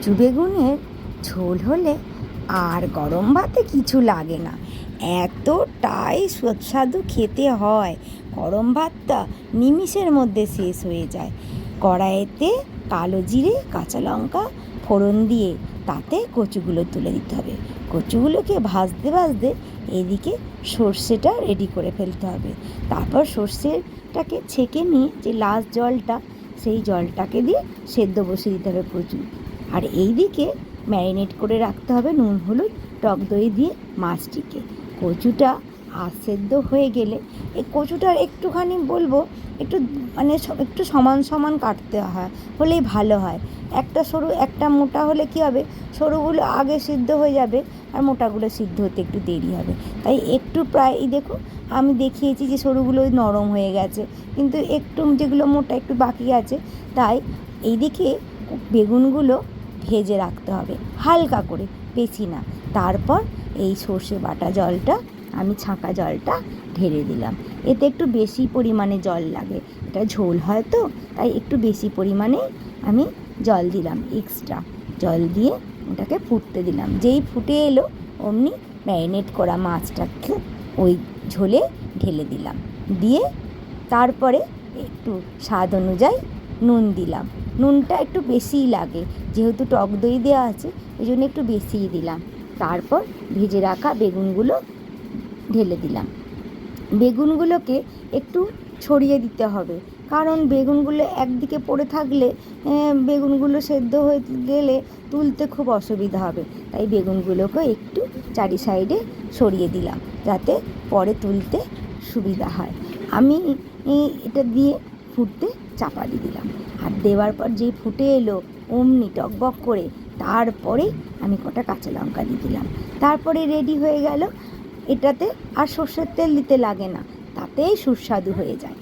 কচু বেগুনের ঝোল হলে আর গরম ভাতে কিছু লাগে না। এতটাই সুস্বাদু খেতে হয়। গরম ভাতটা নিমিষের মধ্যে শেষ হয়ে যায়। কড়াইতে কালো জিরে, কাঁচা লঙ্কা ফোড়ন দিয়ে তাতে কচুগুলো তুলে দিতে হবে। কচুগুলোকে ভাজতে ভাজতে এদিকে সর্ষেটা রেডি করে ফেলতে হবে। তারপর সর্ষেটাকে ছেঁকে নিয়ে যে লাস্ট জলটা, সেই জলটাকে দিয়ে সেদ্ধ বসিয়ে দিতে হবে কচু। আর এই দিকে ম্যারিনেট করে রাখতে হবে নুন, হলুদ, টক দই দিয়ে মাছটিকে। কচুটা সেদ্ধ হয়ে গেলে এই কচুটা একটুখানি বলব, একটু মানে একটু সমান সমান কাটতে হয়, হলেই ভালো হয়। একটা সরু, একটা মোটা হলে কী হবে? সরুগুলো আগে সিদ্ধ হয়ে যাবে আর মোটাগুলো সিদ্ধ হতে একটু দেরি হবে। তাই একটু প্রায়, এই দেখো, আমি দেখিয়েছি যে সরুগুলো নরম হয়ে গেছে, কিন্তু একটু যেগুলো মোটা একটু বাকি আছে, তাই এইদিকে বেগুনগুলো ভেজে রাখতে হবে, হালকা করে, বেশি না। তারপর এই সর্ষে বাটা জলটা, আমি ছাঁকা জলটা ঢেলে দিলাম। এতে একটু বেশি পরিমাণে জল লাগে। এটা ঝোল হয় তো, তাই একটু বেশি পরিমাণে আমি জল দিলাম এক্সট্রা জল দিয়ে ওটাকে ফুটতে দিলাম। যেই ফুটে এলো, অমনি ম্যারিনেট করা মাছটাকে ওই ঝোলে ঢেলে দিলাম। দিয়ে তারপরে একটু স্বাদ অনুযায়ী নুন দিলাম। নুনটা একটু বেশিই লাগে, যেহেতু টক দই দেওয়া আছে, ওই জন্য একটু বেশিই দিলাম। তারপর ভেজে রাখা বেগুনগুলো ঢেলে দিলাম। বেগুনগুলোকে একটু ছড়িয়ে দিতে হবে, কারণ বেগুনগুলো একদিকে পড়ে থাকলে বেগুনগুলো সেদ্ধ হয়ে গেলে তুলতে খুব অসুবিধা হবে। তাই বেগুনগুলোকে একটু চারি সাইডে সরিয়ে দিলাম, যাতে পরে তুলতে সুবিধা হয়। আমি এটা দিয়ে ফুটতে চাপা দিয়ে দিলাম। আর দেওয়ার পর যেই ফুটে এলো, অমনি টকবক করে, তারপরে আমি কটা কাঁচা লঙ্কা দিয়ে দিলাম। তারপরে রেডি হয়ে গেল। এটাতে আর সর্ষের তেল দিতে লাগে না, তাতেই সুস্বাদু হয়ে যায়।